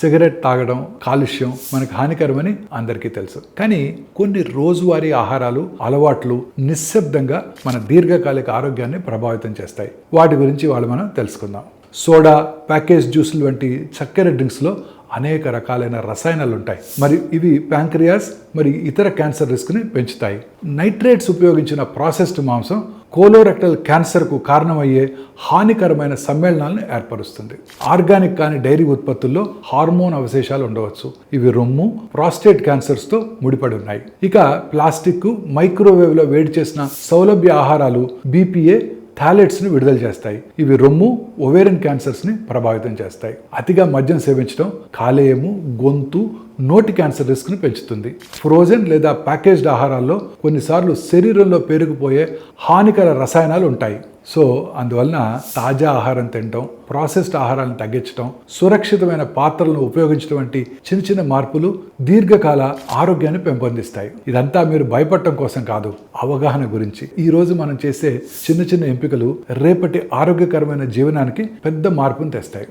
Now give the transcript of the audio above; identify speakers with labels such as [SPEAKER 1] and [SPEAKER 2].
[SPEAKER 1] Cigarette తాగడం కాలుష్యం మనకు హానికరమని అందరికీ తెలుసు. కానీ కొన్ని రోజువారీ ఆహారాలు అలవాట్లు నిశ్శబ్దంగా మన దీర్ఘకాలిక ఆరోగ్యాన్ని ప్రభావితం చేస్తాయి. వాటి గురించి వాళ్ళు మనం తెలుసుకుందాం. సోడా ప్యాకేజ్ జ్యూసులు వంటి చక్కెర డ్రింక్స్లో అనేక రకాలైన రసాయనాలు ఉంటాయి. మరి ఇవి ప్యాంక్రియాస్ మరి ఇతర క్యాన్సర్ రిస్క్ని పెంచుతాయి. నైట్రేట్స్ ఉపయోగించిన ప్రాసెస్డ్ మాంసం కోలోరెక్టల్ క్యాన్సర్కు కారణమయ్యే హానికరమైన సమ్మేళనాలను ఏర్పరుస్తుంది. ఆర్గానిక్ కాని డైరీ ఉత్పత్తుల్లో హార్మోన్ అవశేషాలు ఉండవచ్చు. ఇవి రొమ్ము ప్రాస్టేట్ క్యాన్సర్స్తో ముడిపడి ఉన్నాయి. ఇక ప్లాస్టిక్ మైక్రోవేవ్లో వేడి చేసిన సౌలభ్య ఆహారాలు బీపీఏ థాలెట్స్ను విడుదల చేస్తాయి. ఇవి రొమ్ము ఒవేరియన్ క్యాన్సర్స్ని ప్రభావితం చేస్తాయి. అతిగా మద్యం సేవించడం కాలేయము గొంతు నోటి క్యాన్సర్ రిస్క్ని పెంచుతుంది. ఫ్రోజన్ లేదా ప్యాకేజ్డ్ ఆహారాల్లో కొన్నిసార్లు శరీరంలో పేరుకుపోయే హానికర రసాయనాలు ఉంటాయి. సో అందువలన తాజా ఆహారం తినడం ప్రాసెస్డ్ ఆహారాలను తగ్గించడం సురక్షితమైన పాత్రలను ఉపయోగించడం వంటి చిన్న చిన్న మార్పులు దీర్ఘకాల ఆరోగ్యాన్ని పెంపొందిస్తాయి. ఇదంతా మీరు భయపడటం కోసం కాదు అవగాహన గురించి. ఈరోజు మనం చేసే చిన్న చిన్న ఎంపికలు రేపటి ఆరోగ్యకరమైన జీవనానికి పెద్ద మార్పును తెస్తాయి.